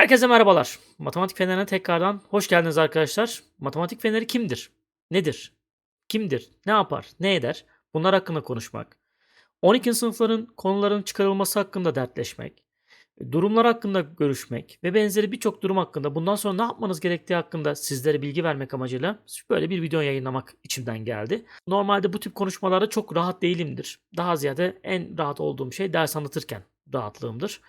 Herkese merhabalar. Matematik Feneri'ne tekrardan hoş geldiniz arkadaşlar. Matematik Feneri kimdir? Nedir? Kimdir? Ne yapar? Ne eder? Bunlar hakkında konuşmak. 12. sınıfların konuların çıkarılması hakkında dertleşmek. Durumlar hakkında görüşmek ve benzeri birçok durum hakkında bundan sonra ne yapmanız gerektiği hakkında sizlere bilgi vermek amacıyla böyle bir video yayınlamak içimden geldi. Normalde bu tip konuşmalarda çok rahat değilimdir. Daha ziyade en rahat olduğum şey ders anlatırken rahatlığımdır.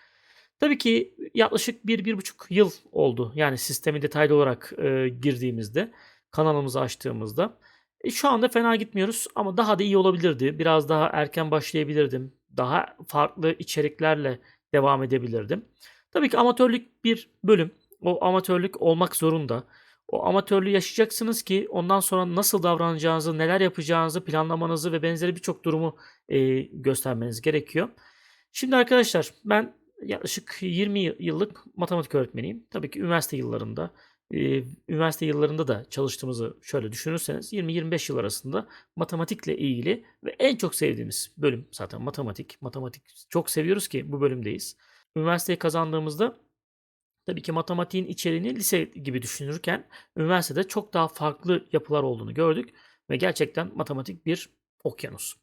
Tabii ki yaklaşık 1-1,5 yıl oldu. Yani sistemi detaylı olarak e, girdiğimizde, kanalımızı açtığımızda. E, şu anda fena gitmiyoruz ama daha da iyi olabilirdi. Biraz daha erken başlayabilirdim. Daha farklı içeriklerle devam edebilirdim. Tabii ki amatörlük bir bölüm. O amatörlük olmak zorunda. O amatörlüğü yaşayacaksınız ki ondan sonra nasıl davranacağınızı, neler yapacağınızı planlamanızı ve benzeri birçok durumu e, göstermeniz gerekiyor. Şimdi arkadaşlar ben yaklaşık 20 yıllık matematik öğretmeniyim. Tabii ki üniversite yıllarında, e, üniversite yıllarında da çalıştığımızı şöyle düşünürseniz 20-25 yıl arasında matematikle ilgili ve en çok sevdiğimiz bölüm zaten matematik. Matematik çok seviyoruz ki bu bölümdeyiz. Üniversiteyi kazandığımızda tabii ki matematiğin içeriğini lise gibi düşünürken üniversitede çok daha farklı yapılar olduğunu gördük ve gerçekten matematik bir okyanus.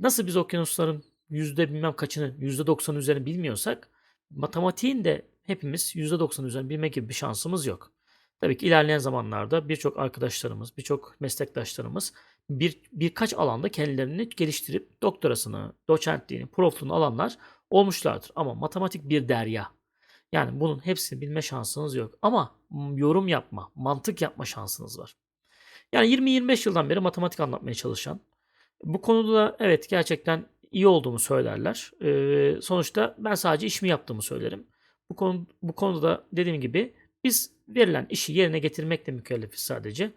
Nasıl biz okyanusların yüzde bilmem kaçını, yüzde doksan üzerine bilmiyorsak matematiğin de hepimiz yüzde doksan üzerine bilmek gibi bir şansımız yok. Tabii ki ilerleyen zamanlarda birçok arkadaşlarımız, birçok meslektaşlarımız bir, birkaç alanda kendilerini geliştirip doktorasını, doçentliğini, profluğunu alanlar olmuşlardır. Ama matematik bir derya. Yani bunun hepsini bilme şansınız yok. Ama yorum yapma, mantık yapma şansınız var. Yani 20-25 yıldan beri matematik anlatmaya çalışan, bu konuda da evet gerçekten iyi olduğumu söylerler. Ee, sonuçta ben sadece işimi yaptığımı söylerim. Bu konu bu konuda da dediğim gibi biz verilen işi yerine getirmekle mükellefiz sadece.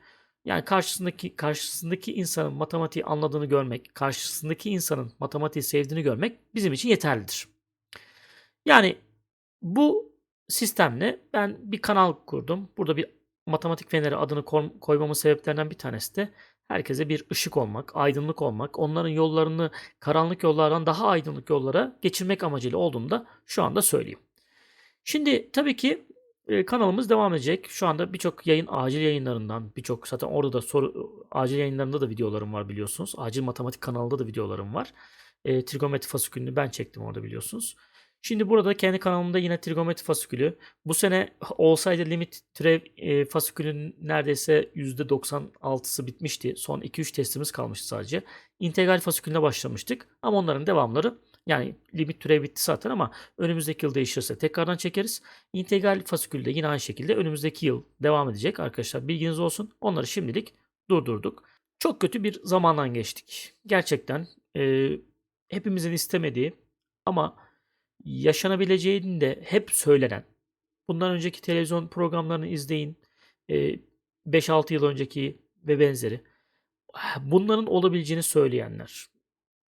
Yani karşısındaki karşısındaki insanın matematiği anladığını görmek, karşısındaki insanın matematiği sevdiğini görmek bizim için yeterlidir. Yani bu sistemle ben bir kanal kurdum. Burada bir matematik feneri adını koymamın sebeplerinden bir tanesi de herkese bir ışık olmak, aydınlık olmak, onların yollarını karanlık yollardan daha aydınlık yollara geçirmek amacıyla olduğunu da şu anda söyleyeyim. Şimdi tabii ki e, kanalımız devam edecek. Şu anda birçok yayın acil yayınlarından, birçok zaten orada da soru acil yayınlarında da videolarım var biliyorsunuz. Acil matematik kanalında da videolarım var. E, trigonometri fasikülünü ben çektim orada biliyorsunuz. Şimdi burada kendi kanalımda yine trigonometri fasikülü. Bu sene olsaydı limit türev e, fasikülün neredeyse %96'sı bitmişti. Son 2-3 testimiz kalmıştı sadece. İntegral fasikülüne başlamıştık. Ama onların devamları yani limit türev bitti zaten ama önümüzdeki yıl değişirse tekrardan çekeriz. İntegral fasikülü de yine aynı şekilde önümüzdeki yıl devam edecek arkadaşlar. Bilginiz olsun. Onları şimdilik durdurduk. Çok kötü bir zamandan geçtik. Gerçekten e, hepimizin istemediği ama yaşanabileceğini de hep söylenen. Bundan önceki televizyon programlarını izleyin. 5-6 yıl önceki ve benzeri. Bunların olabileceğini söyleyenler,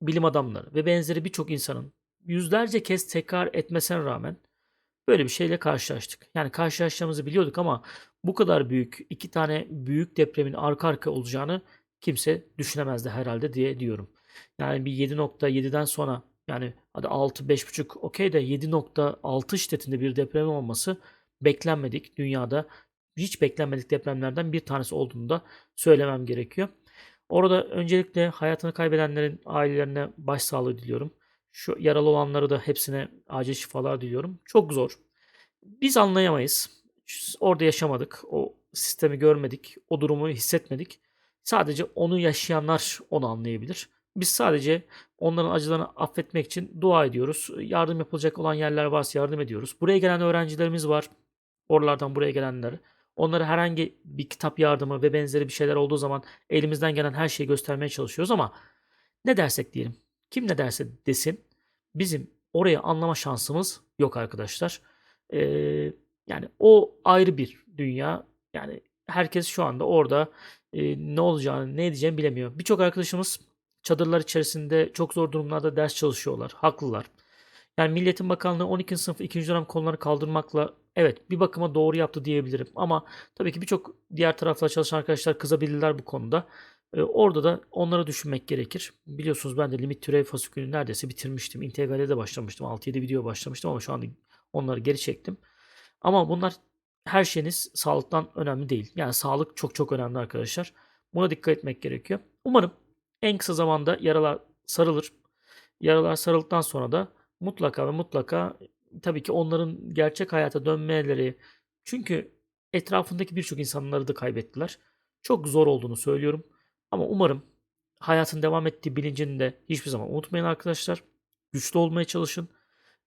bilim adamları ve benzeri birçok insanın yüzlerce kez tekrar etmesine rağmen böyle bir şeyle karşılaştık. Yani karşılaşacağımızı biliyorduk ama bu kadar büyük iki tane büyük depremin arka arka olacağını kimse düşünemezdi herhalde diye diyorum. Yani bir 7.7'den sonra yani hadi 6 5.5 okey de 7.6 şiddetinde bir deprem olması beklenmedik. Dünyada hiç beklenmedik depremlerden bir tanesi olduğunu da söylemem gerekiyor. Orada öncelikle hayatını kaybedenlerin ailelerine başsağlığı diliyorum. Şu yaralı olanları da hepsine acil şifalar diliyorum. Çok zor. Biz anlayamayız. Orada yaşamadık. O sistemi görmedik. O durumu hissetmedik. Sadece onu yaşayanlar onu anlayabilir. Biz sadece onların acılarını affetmek için dua ediyoruz. Yardım yapılacak olan yerler varsa yardım ediyoruz. Buraya gelen öğrencilerimiz var. Oralardan buraya gelenler. Onlara herhangi bir kitap yardımı ve benzeri bir şeyler olduğu zaman elimizden gelen her şeyi göstermeye çalışıyoruz ama ne dersek diyelim. Kim ne derse desin bizim orayı anlama şansımız yok arkadaşlar. Ee, yani o ayrı bir dünya. Yani herkes şu anda orada e, ne olacağını ne edeceğini bilemiyor. Birçok arkadaşımız çadırlar içerisinde çok zor durumlarda ders çalışıyorlar. Haklılar. Yani Milliyetin Bakanlığı 12. sınıf 2. dönem konuları kaldırmakla evet bir bakıma doğru yaptı diyebilirim. Ama tabii ki birçok diğer taraflar çalışan arkadaşlar kızabilirler bu konuda. Ee, orada da onları düşünmek gerekir. Biliyorsunuz ben de limit türev fasikülünü neredeyse bitirmiştim. İntegrale de başlamıştım. 6-7 video başlamıştım ama şu anda onları geri çektim. Ama bunlar her şeyiniz sağlıktan önemli değil. Yani sağlık çok çok önemli arkadaşlar. Buna dikkat etmek gerekiyor. Umarım en kısa zamanda yaralar sarılır. Yaralar sarıldıktan sonra da mutlaka ve mutlaka tabii ki onların gerçek hayata dönmeleri çünkü etrafındaki birçok insanları da kaybettiler. Çok zor olduğunu söylüyorum. Ama umarım hayatın devam ettiği bilincini de hiçbir zaman unutmayın arkadaşlar. Güçlü olmaya çalışın.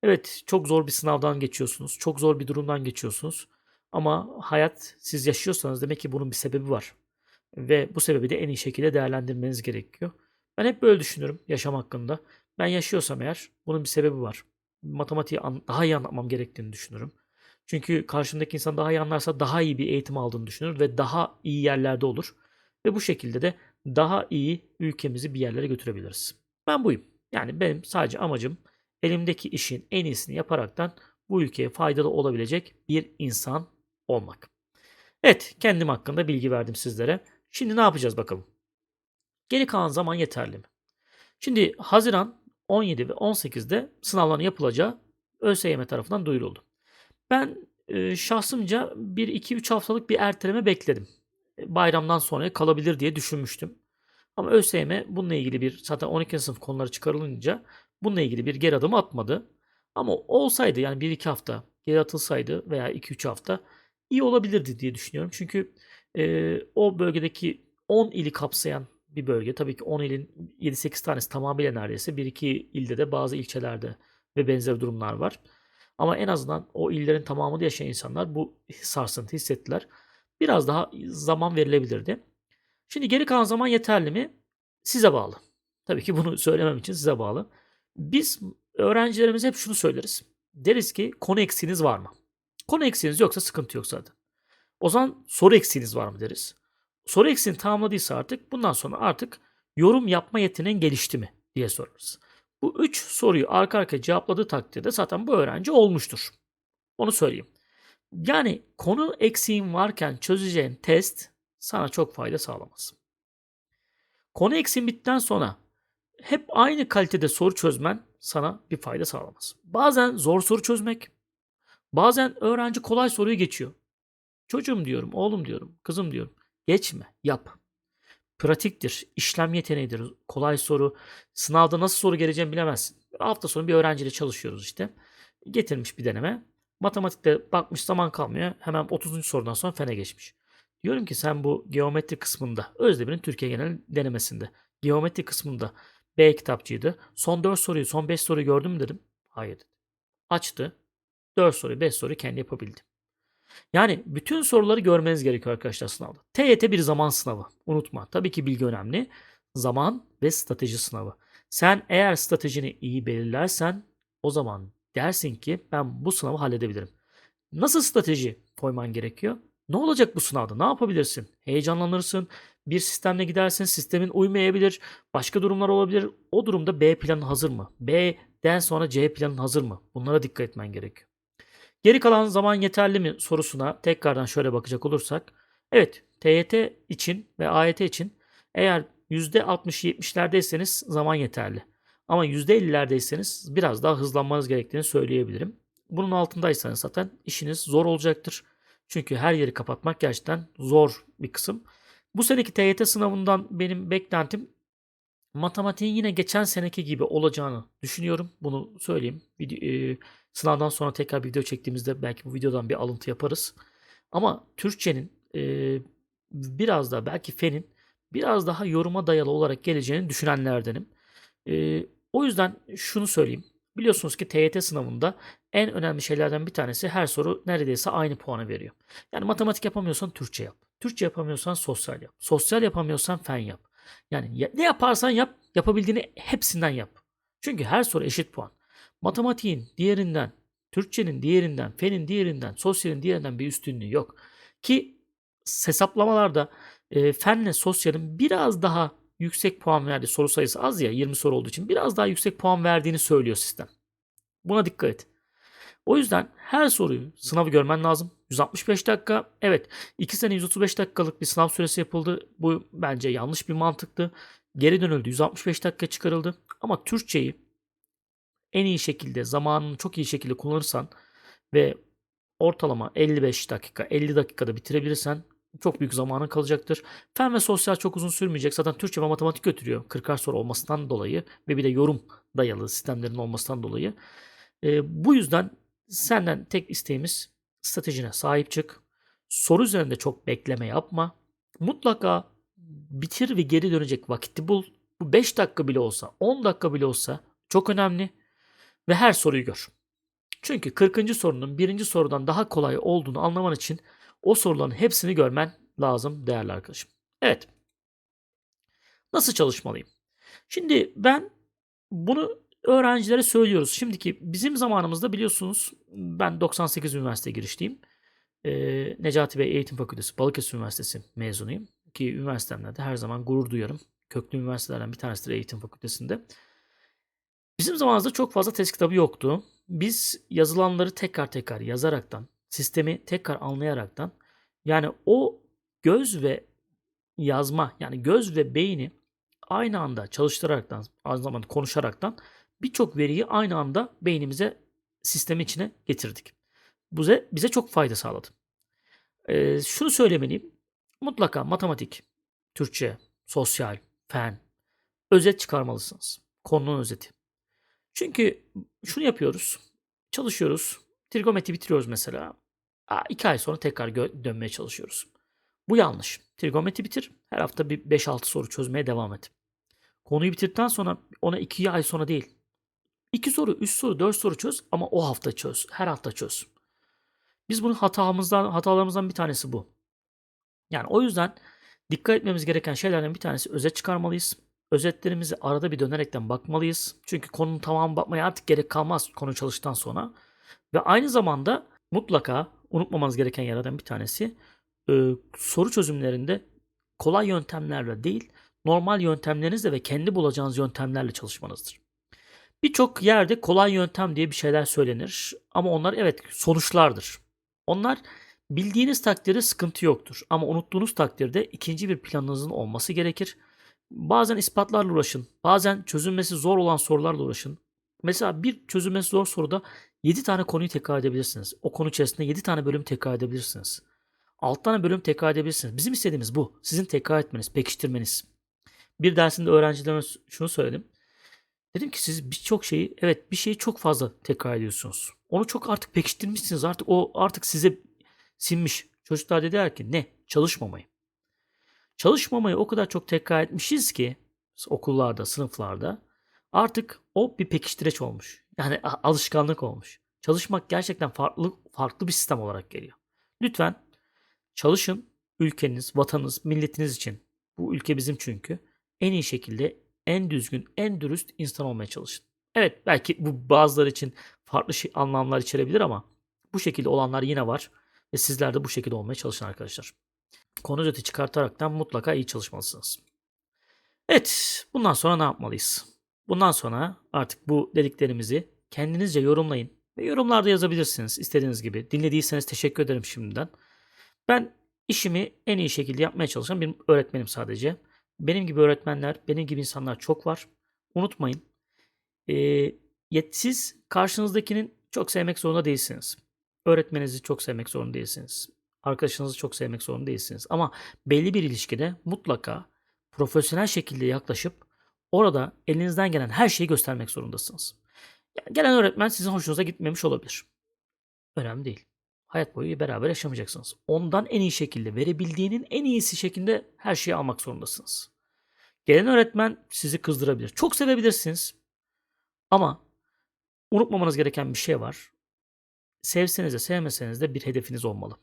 Evet çok zor bir sınavdan geçiyorsunuz. Çok zor bir durumdan geçiyorsunuz. Ama hayat siz yaşıyorsanız demek ki bunun bir sebebi var. Ve bu sebebi de en iyi şekilde değerlendirmeniz gerekiyor. Ben hep böyle düşünüyorum yaşam hakkında. Ben yaşıyorsam eğer bunun bir sebebi var. Matematiği daha iyi anlatmam gerektiğini düşünürüm. Çünkü karşımdaki insan daha iyi anlarsa daha iyi bir eğitim aldığını düşünür ve daha iyi yerlerde olur. Ve bu şekilde de daha iyi ülkemizi bir yerlere götürebiliriz. Ben buyum. Yani benim sadece amacım elimdeki işin en iyisini yaparaktan bu ülkeye faydalı olabilecek bir insan olmak. Evet, kendim hakkında bilgi verdim sizlere. Şimdi ne yapacağız bakalım? Geri kalan zaman yeterli mi? Şimdi Haziran 17 ve 18'de sınavların yapılacağı ÖSYM tarafından duyuruldu. Ben e, şahsımca 1-2-3 haftalık bir erteleme bekledim. E, Bayramdan sonraya kalabilir diye düşünmüştüm. Ama ÖSYM bununla ilgili bir zaten 12. sınıf konuları çıkarılınca bununla ilgili bir geri adım atmadı. Ama olsaydı yani 1-2 hafta geri atılsaydı veya 2-3 hafta iyi olabilirdi diye düşünüyorum. Çünkü e, o bölgedeki 10 ili kapsayan bir bölge. Tabii ki 10 ilin 7-8 tanesi tamamıyla neredeyse. 1-2 ilde de bazı ilçelerde ve benzer durumlar var. Ama en azından o illerin tamamında yaşayan insanlar bu sarsıntı hissettiler. Biraz daha zaman verilebilirdi. Şimdi geri kalan zaman yeterli mi? Size bağlı. Tabii ki bunu söylemem için size bağlı. Biz öğrencilerimize hep şunu söyleriz. Deriz ki konu eksiğiniz var mı? Konu eksiğiniz yoksa sıkıntı yok zaten. O zaman soru eksiğiniz var mı deriz. Soru eksiğini tamamladıysa artık bundan sonra artık yorum yapma yeteneğin gelişti mi diye sorarız. Bu üç soruyu arka arkaya cevapladığı takdirde zaten bu öğrenci olmuştur. Onu söyleyeyim. Yani konu eksiğin varken çözeceğin test sana çok fayda sağlamaz. Konu eksiğin bittikten sonra hep aynı kalitede soru çözmen sana bir fayda sağlamaz. Bazen zor soru çözmek, bazen öğrenci kolay soruyu geçiyor. Çocuğum diyorum, oğlum diyorum, kızım diyorum. Geçme, yap. Pratiktir, işlem yeteneğidir. Kolay soru. Sınavda nasıl soru geleceğini bilemezsin. Hafta sonu bir öğrenciyle çalışıyoruz işte. Getirmiş bir deneme. Matematikte bakmış zaman kalmıyor. Hemen 30. sorudan sonra fene geçmiş. Diyorum ki sen bu geometri kısmında, Özdemir'in Türkiye genel denemesinde, geometri kısmında B kitapçıydı. Son 4 soruyu, son 5 soruyu gördün mü dedim. Hayır. Açtı. 4 soruyu, 5 soruyu kendi yapabildi. Yani bütün soruları görmeniz gerekiyor arkadaşlar sınavda. TYT bir zaman sınavı. Unutma. Tabii ki bilgi önemli. Zaman ve strateji sınavı. Sen eğer stratejini iyi belirlersen o zaman dersin ki ben bu sınavı halledebilirim. Nasıl strateji koyman gerekiyor? Ne olacak bu sınavda? Ne yapabilirsin? Heyecanlanırsın. Bir sistemle gidersin. Sistemin uymayabilir. Başka durumlar olabilir. O durumda B planın hazır mı? B'den sonra C planın hazır mı? Bunlara dikkat etmen gerekiyor. Geri kalan zaman yeterli mi sorusuna tekrardan şöyle bakacak olursak. Evet TYT için ve AYT için eğer %60-70'lerdeyseniz zaman yeterli. Ama %50'lerdeyseniz biraz daha hızlanmanız gerektiğini söyleyebilirim. Bunun altındaysanız zaten işiniz zor olacaktır. Çünkü her yeri kapatmak gerçekten zor bir kısım. Bu seneki TYT sınavından benim beklentim matematiğin yine geçen seneki gibi olacağını düşünüyorum. Bunu söyleyeyim. Video, e, sınavdan sonra tekrar video çektiğimizde belki bu videodan bir alıntı yaparız. Ama Türkçenin e, biraz da belki fenin biraz daha yoruma dayalı olarak geleceğini düşünenlerdenim. E, o yüzden şunu söyleyeyim. Biliyorsunuz ki TYT sınavında en önemli şeylerden bir tanesi her soru neredeyse aynı puanı veriyor. Yani matematik yapamıyorsan Türkçe yap. Türkçe yapamıyorsan sosyal yap. Sosyal yapamıyorsan fen yap. Yani ya- ne yaparsan yap, yapabildiğini hepsinden yap. Çünkü her soru eşit puan. Matematiğin diğerinden, Türkçenin diğerinden, fenin diğerinden, sosyalin diğerinden bir üstünlüğü yok. Ki hesaplamalarda e, fenle sosyalin biraz daha yüksek puan verdiği soru sayısı az ya 20 soru olduğu için biraz daha yüksek puan verdiğini söylüyor sistem. Buna dikkat et. O yüzden her soruyu sınavı görmen lazım. 165 dakika. Evet 2 sene 135 dakikalık bir sınav süresi yapıldı. Bu bence yanlış bir mantıktı. Geri dönüldü. 165 dakika çıkarıldı. Ama Türkçeyi en iyi şekilde zamanını çok iyi şekilde kullanırsan ve ortalama 55 dakika, 50 dakikada bitirebilirsen çok büyük zamanın kalacaktır. Fen ve sosyal çok uzun sürmeyecek. Zaten Türkçe ve matematik götürüyor. 40'ar soru olmasından dolayı ve bir de yorum dayalı sistemlerin olmasından dolayı. Ee, bu yüzden senden tek isteğimiz stratejine sahip çık. Soru üzerinde çok bekleme yapma. Mutlaka bitir ve geri dönecek vakiti bul. Bu 5 dakika bile olsa, 10 dakika bile olsa çok önemli. Ve her soruyu gör. Çünkü 40. sorunun birinci sorudan daha kolay olduğunu anlaman için o soruların hepsini görmen lazım değerli arkadaşım. Evet. Nasıl çalışmalıyım? Şimdi ben bunu öğrencilere söylüyoruz. Şimdiki bizim zamanımızda biliyorsunuz ben 98 üniversite girişliyim. Ee, Necati Bey Eğitim Fakültesi Balıkesir Üniversitesi mezunuyum. Ki üniversitemde de her zaman gurur duyarım. Köklü üniversitelerden bir tanesidir Eğitim Fakültesi'nde. Bizim zamanımızda çok fazla test kitabı yoktu. Biz yazılanları tekrar tekrar yazaraktan, sistemi tekrar anlayaraktan yani o göz ve yazma yani göz ve beyni aynı anda çalıştıraraktan, aynı zamanda konuşaraktan birçok veriyi aynı anda beynimize sistemi içine getirdik. Bu bize, bize çok fayda sağladı. Ee, şunu söylemeliyim. Mutlaka matematik, Türkçe, sosyal, fen, özet çıkarmalısınız. Konunun özeti. Çünkü şunu yapıyoruz. Çalışıyoruz. Trigonometri bitiriyoruz mesela. Aa, iki ay sonra tekrar dönmeye çalışıyoruz. Bu yanlış. Trigonometri bitir. Her hafta bir 5-6 soru çözmeye devam et. Konuyu bitirdikten sonra ona 2 ay sonra değil. 2 soru, 3 soru, 4 soru çöz ama o hafta çöz. Her hafta çöz. Biz bunun hatamızdan, hatalarımızdan bir tanesi bu. Yani o yüzden dikkat etmemiz gereken şeylerden bir tanesi özet çıkarmalıyız. Özetlerimizi arada bir dönerekten bakmalıyız. Çünkü konunun tamamı bakmaya artık gerek kalmaz konu çalıştıktan sonra. Ve aynı zamanda mutlaka unutmamanız gereken yerlerden bir tanesi e, soru çözümlerinde kolay yöntemlerle değil normal yöntemlerinizle ve kendi bulacağınız yöntemlerle çalışmanızdır. Birçok yerde kolay yöntem diye bir şeyler söylenir ama onlar evet sonuçlardır. Onlar bildiğiniz takdirde sıkıntı yoktur ama unuttuğunuz takdirde ikinci bir planınızın olması gerekir. Bazen ispatlarla uğraşın, bazen çözülmesi zor olan sorularla uğraşın. Mesela bir çözülmesi zor soruda 7 tane konuyu tekrar edebilirsiniz. O konu içerisinde 7 tane bölüm tekrar edebilirsiniz. 6 tane bölüm tekrar edebilirsiniz. Bizim istediğimiz bu. Sizin tekrar etmeniz, pekiştirmeniz. Bir dersinde öğrencilerime şunu söyledim. Dedim ki siz birçok şeyi evet bir şeyi çok fazla tekrar ediyorsunuz. Onu çok artık pekiştirmişsiniz. Artık o artık size sinmiş. Çocuklar dediler ki ne? Çalışmamayı. Çalışmamayı o kadar çok tekrar etmişiz ki okullarda, sınıflarda artık o bir pekiştireç olmuş. Yani alışkanlık olmuş. Çalışmak gerçekten farklı farklı bir sistem olarak geliyor. Lütfen çalışın ülkeniz, vatanınız, milletiniz için. Bu ülke bizim çünkü. En iyi şekilde en düzgün, en dürüst insan olmaya çalışın. Evet belki bu bazıları için farklı şey, anlamlar içerebilir ama bu şekilde olanlar yine var. Ve sizler de bu şekilde olmaya çalışın arkadaşlar. Konu özeti çıkartaraktan mutlaka iyi çalışmalısınız. Evet bundan sonra ne yapmalıyız? Bundan sonra artık bu dediklerimizi kendinizce yorumlayın. Ve yorumlarda yazabilirsiniz istediğiniz gibi. Dinlediyseniz teşekkür ederim şimdiden. Ben işimi en iyi şekilde yapmaya çalışan bir öğretmenim sadece. Benim gibi öğretmenler, benim gibi insanlar çok var. Unutmayın. E, siz karşınızdakinin çok sevmek zorunda değilsiniz. Öğretmeninizi çok sevmek zorunda değilsiniz. Arkadaşınızı çok sevmek zorunda değilsiniz. Ama belli bir ilişkide mutlaka profesyonel şekilde yaklaşıp orada elinizden gelen her şeyi göstermek zorundasınız. Yani gelen öğretmen sizin hoşunuza gitmemiş olabilir. Önemli değil. Hayat boyu beraber yaşamayacaksınız. Ondan en iyi şekilde verebildiğinin en iyisi şekilde her şeyi almak zorundasınız. Gelen öğretmen sizi kızdırabilir. Çok sevebilirsiniz. Ama unutmamanız gereken bir şey var. Sevseniz de sevmeseniz de bir hedefiniz olmalı.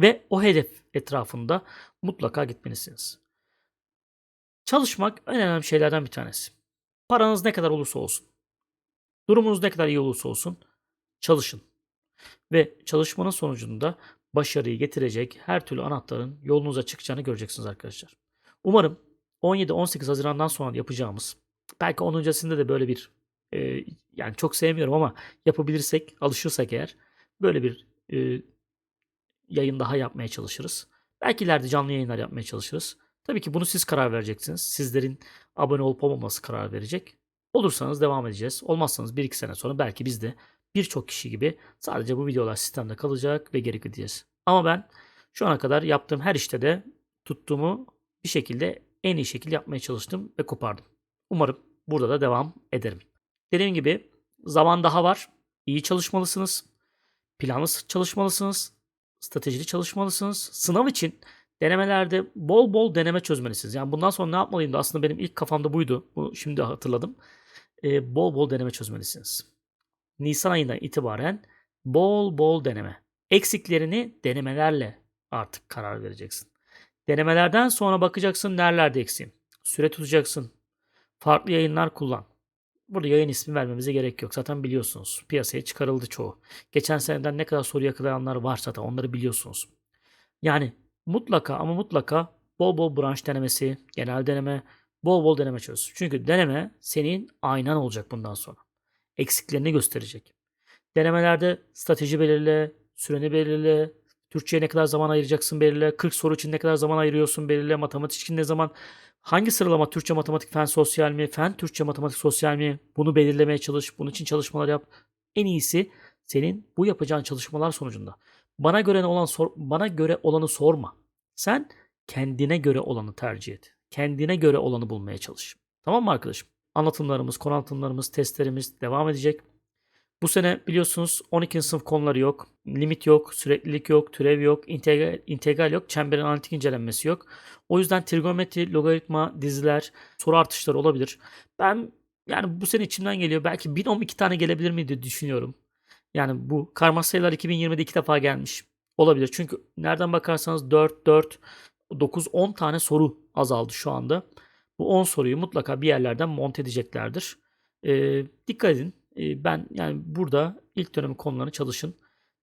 Ve o hedef etrafında mutlaka gitmelisiniz. Çalışmak en önemli şeylerden bir tanesi. Paranız ne kadar olursa olsun. Durumunuz ne kadar iyi olursa olsun çalışın. Ve çalışmanın sonucunda başarıyı getirecek her türlü anahtarın yolunuza çıkacağını göreceksiniz arkadaşlar. Umarım 17-18 Haziran'dan sonra yapacağımız belki onun öncesinde de böyle bir e, yani çok sevmiyorum ama yapabilirsek, alışırsak eğer böyle bir e, yayın daha yapmaya çalışırız. Belki ileride canlı yayınlar yapmaya çalışırız. Tabii ki bunu siz karar vereceksiniz. Sizlerin abone olup olmaması karar verecek. Olursanız devam edeceğiz. Olmazsanız 1-2 sene sonra belki biz de birçok kişi gibi sadece bu videolar sistemde kalacak ve geri gideceğiz. Ama ben şu ana kadar yaptığım her işte de tuttuğumu bir şekilde en iyi şekilde yapmaya çalıştım ve kopardım. Umarım burada da devam ederim. Dediğim gibi zaman daha var. İyi çalışmalısınız. Planlı çalışmalısınız. Stratejili çalışmalısınız. Sınav için denemelerde bol bol deneme çözmelisiniz. Yani bundan sonra ne yapmalıyım da aslında benim ilk kafamda buydu. Bunu şimdi hatırladım. Ee, bol bol deneme çözmelisiniz. Nisan ayından itibaren bol bol deneme. Eksiklerini denemelerle artık karar vereceksin. Denemelerden sonra bakacaksın nerelerde eksiğim. Süre tutacaksın. Farklı yayınlar kullan. Burada yayın ismi vermemize gerek yok. Zaten biliyorsunuz. Piyasaya çıkarıldı çoğu. Geçen seneden ne kadar soru yakalayanlar var zaten onları biliyorsunuz. Yani mutlaka ama mutlaka bol bol branş denemesi, genel deneme, bol bol deneme çöz. Çünkü deneme senin aynan olacak bundan sonra. Eksiklerini gösterecek. Denemelerde strateji belirle, süreni belirle, Türkçe'ye ne kadar zaman ayıracaksın belirle, 40 soru için ne kadar zaman ayırıyorsun belirle, matematik için ne zaman, hangi sıralama Türkçe, matematik, fen, sosyal mi, fen, Türkçe, matematik, sosyal mi bunu belirlemeye çalış, bunun için çalışmalar yap. En iyisi senin bu yapacağın çalışmalar sonucunda. Bana göre olan sor, bana göre olanı sorma. Sen kendine göre olanı tercih et. Kendine göre olanı bulmaya çalış. Tamam mı arkadaşım? Anlatımlarımız, konu anlatımlarımız, testlerimiz devam edecek. Bu sene biliyorsunuz 12. sınıf konuları yok. Limit yok, süreklilik yok, türev yok, integral, integral yok, çemberin analitik incelenmesi yok. O yüzden trigonometri, logaritma, diziler, soru artışları olabilir. Ben yani bu sene içimden geliyor. Belki 1012 tane gelebilir mi diye düşünüyorum. Yani bu karma sayılar 2020'de iki defa gelmiş. Olabilir. Çünkü nereden bakarsanız 4, 4, 9, 10 tane soru azaldı şu anda. Bu 10 soruyu mutlaka bir yerlerden monte edeceklerdir. Ee, dikkat edin. Ee, ben yani burada ilk dönemi konularını çalışın.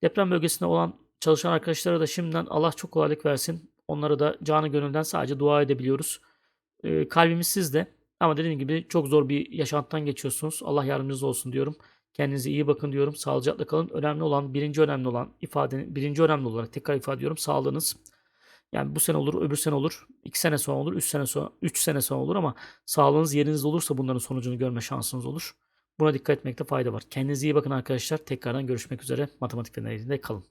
Deprem bölgesinde olan çalışan arkadaşlara da şimdiden Allah çok kolaylık versin. Onlara da canı gönülden sadece dua edebiliyoruz. Ee, kalbimiz sizde. Ama dediğim gibi çok zor bir yaşantıdan geçiyorsunuz. Allah yardımcınız olsun diyorum. Kendinize iyi bakın diyorum. Sağlıcakla kalın. Önemli olan, birinci önemli olan ifade, birinci önemli olarak tekrar ifade ediyorum. Sağlığınız. Yani bu sene olur, öbür sene olur, iki sene sonra olur, üç sene sonra, üç sene sonra olur ama sağlığınız yerinizde olursa bunların sonucunu görme şansınız olur. Buna dikkat etmekte fayda var. Kendinize iyi bakın arkadaşlar. Tekrardan görüşmek üzere. Matematik feneriyle kalın.